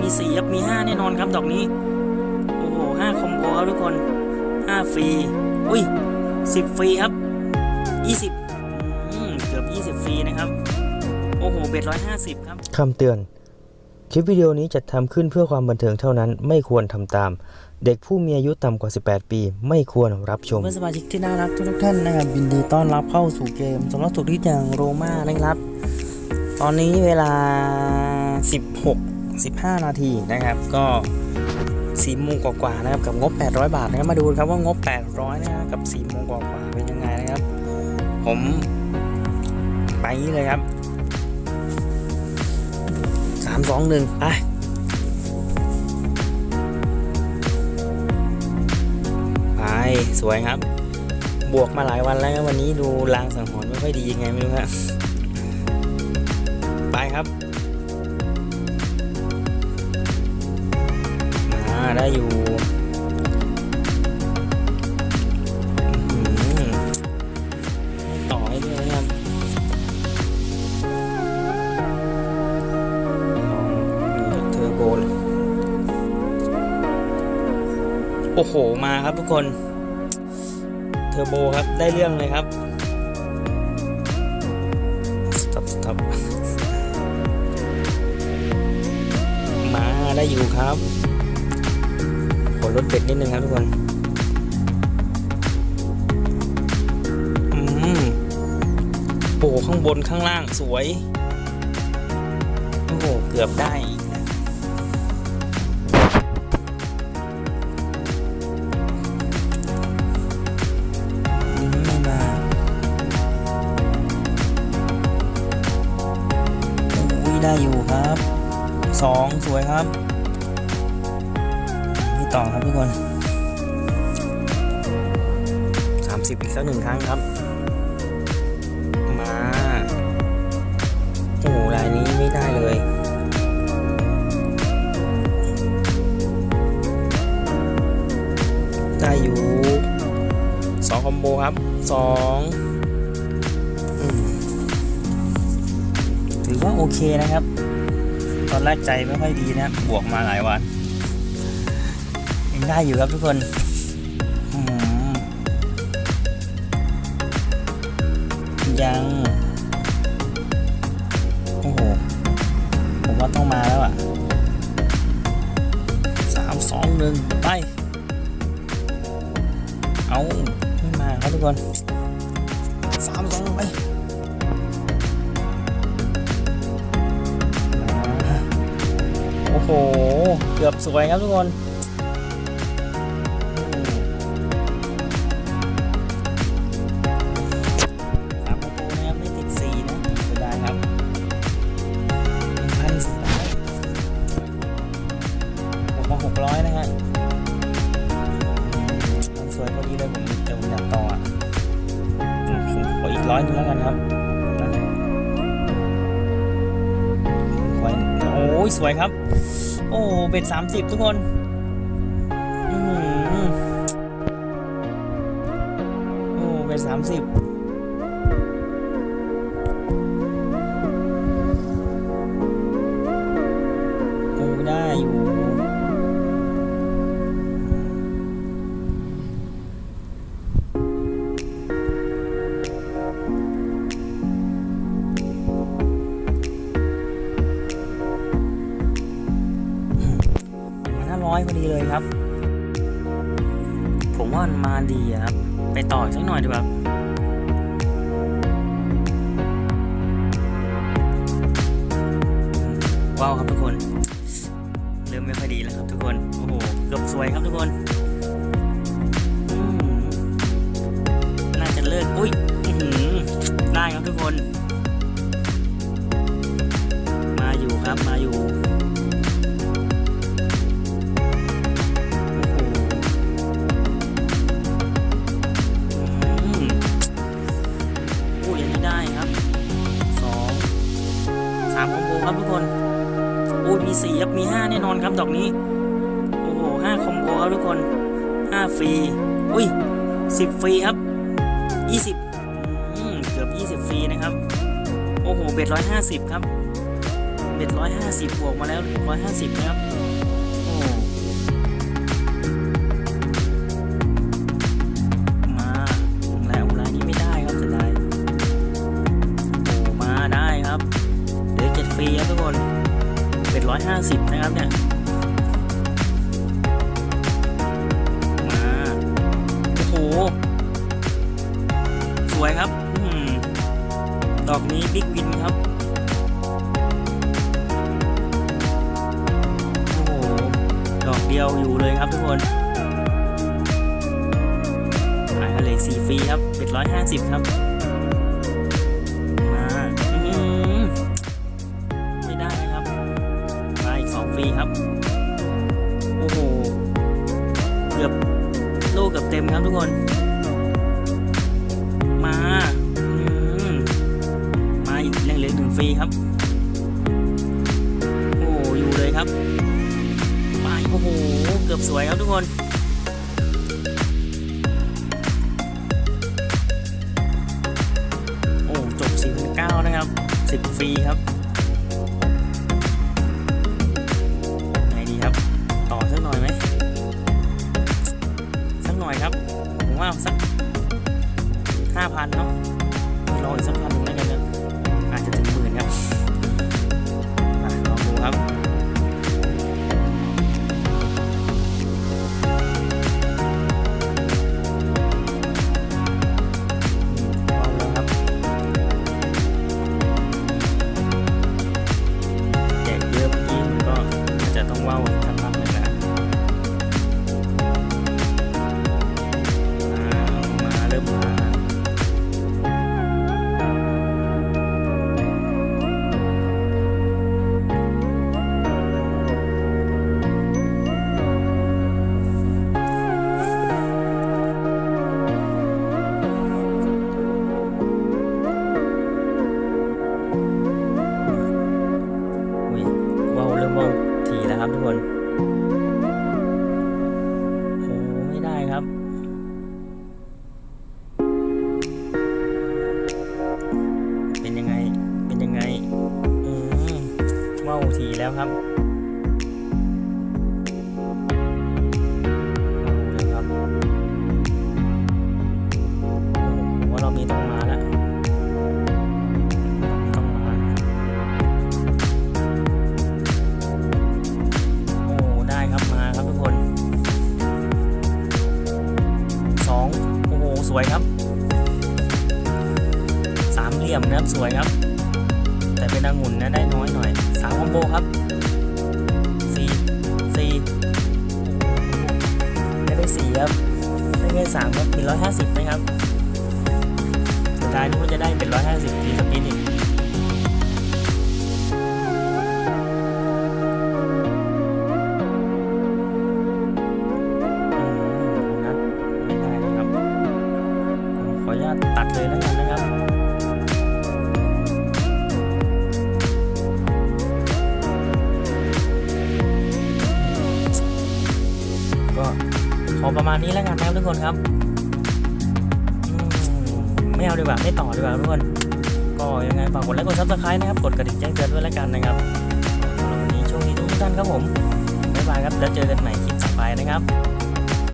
มีสี่ครับมีห้าแน่นอนครับดอกนี้ โอ้โหห้าคอมโบครับทุกคนห้าฟรี อุ้ยสิบฟรีครับยี่สิบเกือบยี่สิบฟรีนะครับ โอ้โหเบ็ดร้อยห้าสิบครับคำเตือน คลิปวิดีโอนี้จัดทำขึ้นเพื่อความบันเทิงเท่านั้นไม่ควรทำตาม เด็กผู้มีอายุต่ำกว่า 18 ปี ไม่ควรรับชม เพื่อนสมาชิกที่น่ารักทุกๆท่านนะครับยินดีต้อนรับเข้าสู่เกมสำหรับสุดที่อย่างโรม่านะครับ ตอนนี้เวลา 16 15 นาทีนะครับ ก็4โมงกว่าๆนะครับกับงบ 800 บาทนะครับมาดูครับว่างบ 800นะครับกับ4โมงกว่าๆเป็นยังไงนะครับ ผมไปนี้เลยครับ3 2 1ไปไปสวยครับ บวกมาหลายวันแล้วครับวันนี้ดูลางสังหรณ์ไม่ค่อยดียังไงไม่รู้ครับไปครับ ได้อยู่ต่อให้ด้วยนะครับเทอร์โบโอ้โห มาครับทุกคน เทอร์โบครับ ได้เรื่องเลยครับสต็อปสต็อปมาได้อยู่ครับ ขอลดเบ็ดนิดนึงครับทุกคนอืมโอ้โหข้างบนข้างล่างสวย โอ้โห เกือบได้อีกนะอืมไม่มาอุ้ยได้อยู่ครับสองสวยครับ ต่อครับทุกคนสามสิบอีกสักหนึ่งครั้งครับ มาโอ้โหรายนี้ไม่ได้เลยได้อยู่สองคอมโบครับสองอืมถือว่าโอเคนะครับ ตอนแรกใจไม่ค่อยดีนะ บวกมาหลายวันยัง ได้อยู่ครับทุกคนยัง โอ้โห ผมว่าต้องมาแล้วอะสามสองหนึ่งไป เอาไม่มาครับทุกคนสามสองหนึ่งไปโอ้โห เกือบสวยครับทุกคน ร้อยนึงแล้วกันครับสวยโอ้ยสวยครับ โอ้เบ็ดสามสิบทุกคนอือหือโอ้เบ็ดสามสิบ ดีเลยครับ ผมว่ามันมาดีครับ ไปต่อสักหน่อยดีกว่าว้าวครับทุกคน เริ่มไม่ค่อยดีแล้วครับทุกคน โอ้โห เกือบสวยครับทุกคนน่าจะเลิกอุ้ยได้ครับทุกคน มาอยู่ครับมาอยู่ามคอมโบครับทุกคนโอ้มีสี่ครับมีห้าแน่นอนครับดอกนี้ โอ้โหห้าคอมโบครับทุกคนห้าฟรีอุ้ยสิบฟรีครับยี่สิบเกือบยี่สิบฟรีนะครับ โอ้โหเบ็ดร้อยห้าสิบครับเบ็ดร้อยห้าสิบบวกมาแล้วร้อยห้าสิบนะครับ 150 นะครับเนี่ยมาโอ้โห สวยครับอดอกนี้บิ๊กวินครับ โอ้โห ดอกเดียวอยู่เลยครับทุกคนขายทะเลสีฟรีครับ750 ครับ เกือบเต็มครับทุกคน มามาอีกยังเหลือหนึ่งฟรีครับ โอ้อยู่เลยครับไปโอ้โห เกือบสวยครับทุกคนโอ้จบ4,900นะครับ 10 ฟรีครับ ครับผมว่าสักห้าพันเนาะรออีกสักพันหนึ่งแล้วกันนะอาจจะถึงหมื่นครับลองดูครับ ว่าวทีแล้วครับว่าวแล้วครับโอ้ผมว่ารอบนี้ต้องมาแล้วต้องมาโอ้ได้ครับมาครับทุกคนสองโอ้โหสวยครับ สามเหลี่ยมนะครับสวยครับ ครับได้แค่สามครับเป็นร้อยห้าสิบนะครับสุดท้ายนี่มันจะได้เป็นร้อยห้าสิบทีสปินอีก ขอประมาณนี้แล้วกันนะครับทุกคนครับมไม่เอาดีกว่าไม่ต่อดีกว่าทุกคน ก็ยังไงฝากกดไลค์กดซับสไครต์นะครับ กดกระดิ่งแจ้งเตือนด้วยแล้วกันนะครับสำหรับวันนี้โชคดีทุกท่านครับผมบ๊ายบายครับแล้วเจอกันใหม่คลิปต่อไปนะครับ